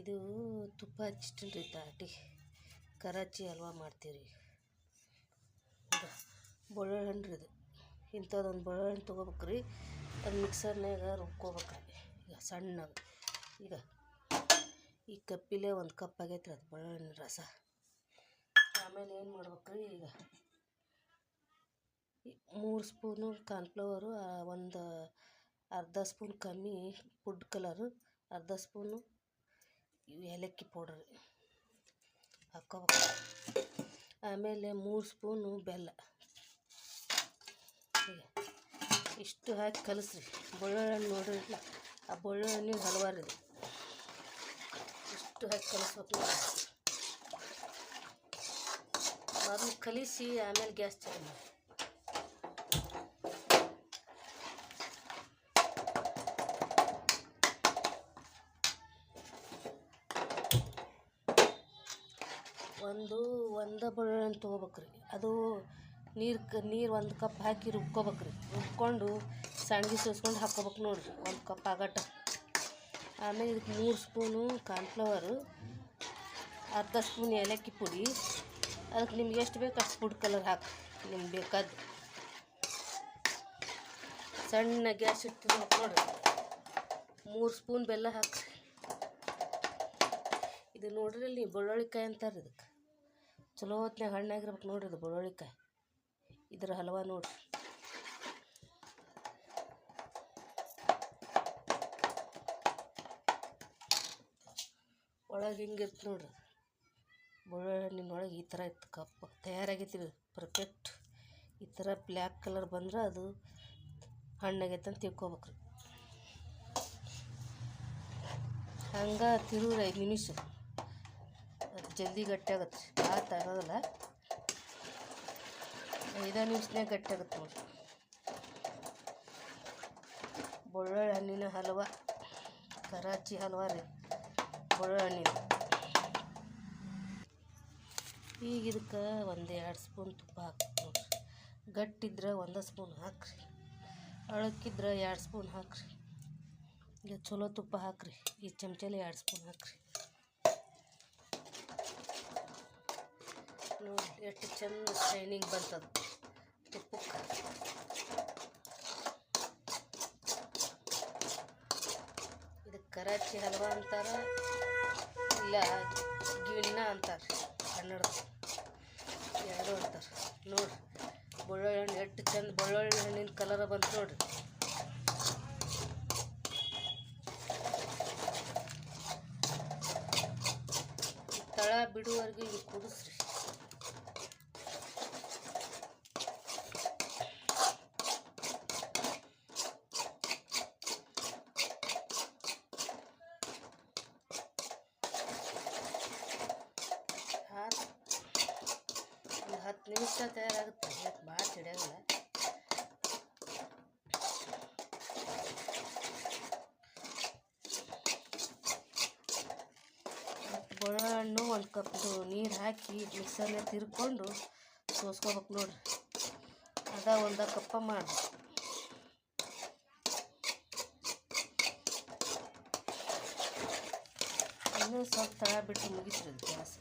ಇದು ತುಪ್ಪ ಹಚ್ಚಿಟ್ಟಿನ್ರಿ ತಾಟಿ. ಕರಾಚಿ ಹಲ್ವಾ ಮಾಡ್ತೀವಿ ರೀ ಬೆಳ್ಳುಳ್ಳಿ ಹಣ್ಣು ರೀ ಇದು. ಇಂಥದ್ದೊಂದು ಬೆಳ್ಳುಳ್ಳಿ ತೊಗೋಬೇಕು ರೀ ಅದು ಮಿಕ್ಸರ್ನಾಗ ರುಬ್ಕೋಬೇಕ್ರಿ. ಈಗ ಸಣ್ಣಗೆ ಈಗ ಈ ಕಪ್ಪಿಲೆ ಒಂದು ಕಪ್ ಆಗೈತೆ ರೀ ಅದು ಬೆಳ್ಳುಳ್ಳಿ ರಸ. ಆಮೇಲೆ ಏನು ಮಾಡ್ಬೇಕ್ರಿ ಈಗ ಮೂರು ಸ್ಪೂನು ಕಾರ್ನ್ಫ್ಲವರು ಒಂದು ಅರ್ಧ ಸ್ಪೂನ್ ಕಮ್ಮಿ ಫುಡ್ ಕಲರು, ಅರ್ಧ ಸ್ಪೂನು ಏಲಕ್ಕಿ ಪೌಡರ್ ಹಾಕ್ಕೋಬೇಕು. ಆಮೇಲೆ ಮೂರು ಸ್ಪೂನು ಬೆಲ್ಲ. ಇಷ್ಟು ಹಾಕಿ ಕಲಸ್ರಿ. ಬೆಳ್ಳುಳ್ಳಿ ಹಣ್ಣು ನೋಡ್ರಿ ಆ ಬೆಳ್ಳುಳ್ಳಿ ಹಣ್ಣಿನ ಹಲವಾರು ಇದೆ. ಇಷ್ಟು ಹಾಕಿ ಕಲಸ್ಬೇಕು ಮೊದಲು ಕಲಿಸಿ, ಆಮೇಲೆ ಗ್ಯಾಸ್ ಚಾಲು ಮಾಡಿ. ಒಂದು ಒಂದು ಬೆಳ್ಳುಳ್ಳಿ ತೊಗೋಬೇಕ್ರಿ. ಅದು ನೀರು ಕ, ನೀರು ಒಂದು ಕಪ್ ಹಾಕಿ ರುಬ್ಕೋಬೇಕ್ರಿ. ರುಬ್ಕೊಂಡು ಸಂಡ್ಗಿ ಸೋಸ್ಕೊಂಡು ಹಾಕ್ಕೊಬೇಕು ನೋಡಿರಿ, ಒಂದು ಕಪ್ ಆಗಟ್ಟ. ಆಮೇಲೆ ಇದಕ್ಕೆ ಮೂರು ಸ್ಪೂನು ಕಾರ್ನ್ಫ್ಲವರು, ಅರ್ಧ ಸ್ಪೂನ್ ಏಲಕ್ಕಿ ಪುಡಿ. ಅದಕ್ಕೆ ನಿಮ್ಗೆ ಎಷ್ಟು ಬೇಕು ಅಷ್ಟು ಫುಡ್ ಕಲರ್ ಹಾಕಿ, ನಿಮ್ಗೆ ಬೇಕಾದ್ದು ಸಣ್ಣ ಗ್ಯಾಸ್ ಇಟ್ಟಿರ್ಬೇಕು ನೋಡಿರಿ. ಮೂರು ಸ್ಪೂನ್ ಬೆಲ್ಲ ಹಾಕಿ ಇದು ನೋಡ್ರಿ ಇಲ್ಲಿ ಬೆಳ್ಳುಳ್ಳಿಕಾಯಿ ಅಂತಾರೆ ಇದಕ್ಕೆ ಚಲೋ ಹೊತ್ನಾಗ ಹಣ್ಣಾಗಿರ್ಬೇಕು ನೋಡ್ರಿ ಇದು ಬೆಳ್ಳುಳ್ಳಿಕಾಯಿ ಇದ್ರ ಹಲ್ವ ನೋಡ್ರಿ. ಒಳಗೆ ಹಿಂಗಿರ್ತ ನೋಡ್ರಿ. ಬೆಳ್ಳುಳ್ಳಿ ಹಣ್ಣಿನೊಳಗೆ ಈ ಥರ ಇತ್ತು ಕಪ್ ತಯಾರಾಗೈತಿ ಪರ್ಫೆಕ್ಟ್ ಈ ಥರ ಬ್ಲ್ಯಾಕ್ ಕಲರ್ ಬಂದ್ರೆ ಅದು ಹಣ್ಣಾಗೈತೆ ಅಂತ ತಿಳ್ಕೊಬೇಕ್ರಿ. ಹಂಗೆ ತಿರುವ್ರಿ ಐದು ನಿಮಿಷ. ಜಲ್ದಿ ಗಟ್ಟಿ ಆಗತ್ತೆ ರೀ ಭಾಳ ಆಗೋದಿಲ್ಲ ಐದು ನಿಮಿಷನೇ ಗಟ್ಟಿ ಆಗತ್ತೆ ನೋಡಿರಿ ಬೆಳ್ಳುಳ್ಳಿ ಹಣ್ಣಿನ ಹಲ್ವ. ಕರಾಚಿ ಹಲ್ವ ರೀ. ಬೆಳ್ಳುಳ್ಳಿ ಹಣ್ಣಿನ. ಈಗ ಇದಕ್ಕೆ ಒಂದು ಎರಡು ಸ್ಪೂನ್ ತುಪ್ಪ ಹಾಕಿ ನೋಡಿರಿ ಗಟ್ಟಿದ್ರೆ ಒಂದು ಸ್ಪೂನ್ ಹಾಕ್ರಿ. ಅಳಕ್ಕಿದ್ರೆ ಎರಡು ಸ್ಪೂನ್ ಹಾಕ್ರಿ. ಈಗ ಚಲೋ ತುಪ್ಪ ಹಾಕ್ರಿ. ಈ ಚಮಚಲ್ಲಿ ಎರಡು ಸ್ಪೂನ್ ಹಾಕ್ರಿ. ನೋಡಿ, ಎಷ್ಟು ಚಂದ ಶೈನಿಂಗ್ ಬರ್ತದೆ. ತುಪ್ಪಕ್ಕೆ ಇದು ಕರಾಚಿ ಹಲ್ವಾ ಅಂತಾರೆ, ಇಲ್ಲ ಗಿಣ್ಣ ಅಂತಾರೆ ಕನ್ನಡ ಎರಡು ಅಂತಾರೆ. ನೋಡ್ರಿ ಬೆಳ್ಳುಳ್ಳಿ ಹಣ್ಣು ಎಷ್ಟು ಚಂದ ಬೆಳ್ಳುಳ್ಳಿ ಹಣ್ಣಿನ ಕಲರ ಬಂತು ನೋಡ್ರಿ ತಳ ಬಿಡುವವರೆಗೂ ಹಿಂಗೆ ಕುದಿಸ್ರಿ ನಿಮಿಷ ತಯಾರಾಗುತ್ತೆ ಯಾಕೆ ಭಾಳ ಸಿಡಿಯೋದಿಲ್ಲ ಹಣ್ಣು ಒಂದು ಕಪ್ದು ನೀರು ಹಾಕಿ ಮಿಕ್ಸರ್ನ ತಿರ್ಕೊಂಡು ಸೋಸ್ಕೋಬೇಕು ನೋಡ್ರಿ. ಅದ ಒಂದು ಕಪ್ಪ ಮಾಡಿ ಇನ್ನೂ ಸ್ವಲ್ಪ ತಳ ಬಿಟ್ಟು ಮುಗಿಸ್ರಿ ಗ್ಯಾಸ್.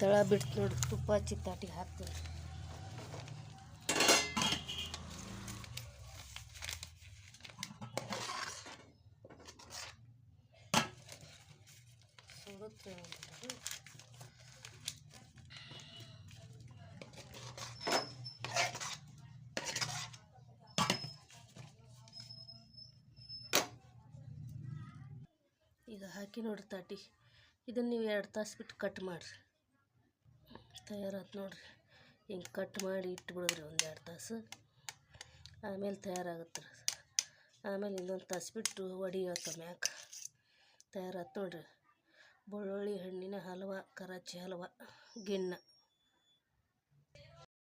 ತಳ ಬಿಟ್ಟು ನೋಡಿ, ತುಪ್ಪ ಹಚ್ಚಿ ಹಾಕ್ತೀನಿ. ನೋಡ್ರಿ. ಈಗ ಹಾಕಿ ನೋಡ್ರಿ ತಾಟಿ. ಇದನ್ನು ನೀವು ಎರಡು ತಾಸು ಬಿಟ್ಟು ಕಟ್ ಮಾಡಿರಿ. ತಯಾರಾತು ನೋಡ್ರಿ. ಹಿಂಗೆ ಕಟ್ ಮಾಡಿ ಇಟ್ಬಿಡೋದ್ರಿ ಒಂದು ಎರಡು ತಾಸು. ಆಮೇಲೆ ತಯಾರಾಗುತ್ತೆ ರೀ ಆಮೇಲೆ ಇನ್ನೊಂದು ತಾಸು ಬಿಟ್ಟು ಒಡಿಯತ್ತ ಮ್ಯಾಕ. ತಯಾರಾತು ನೋಡ್ರಿ. ಬೆಳ್ಳುಳ್ಳಿ, ಹಣ್ಣಿನ ಹಲ್ವ, ಕರಾಚಿ ಹಲ್ವ ಗಿಣ್ಣ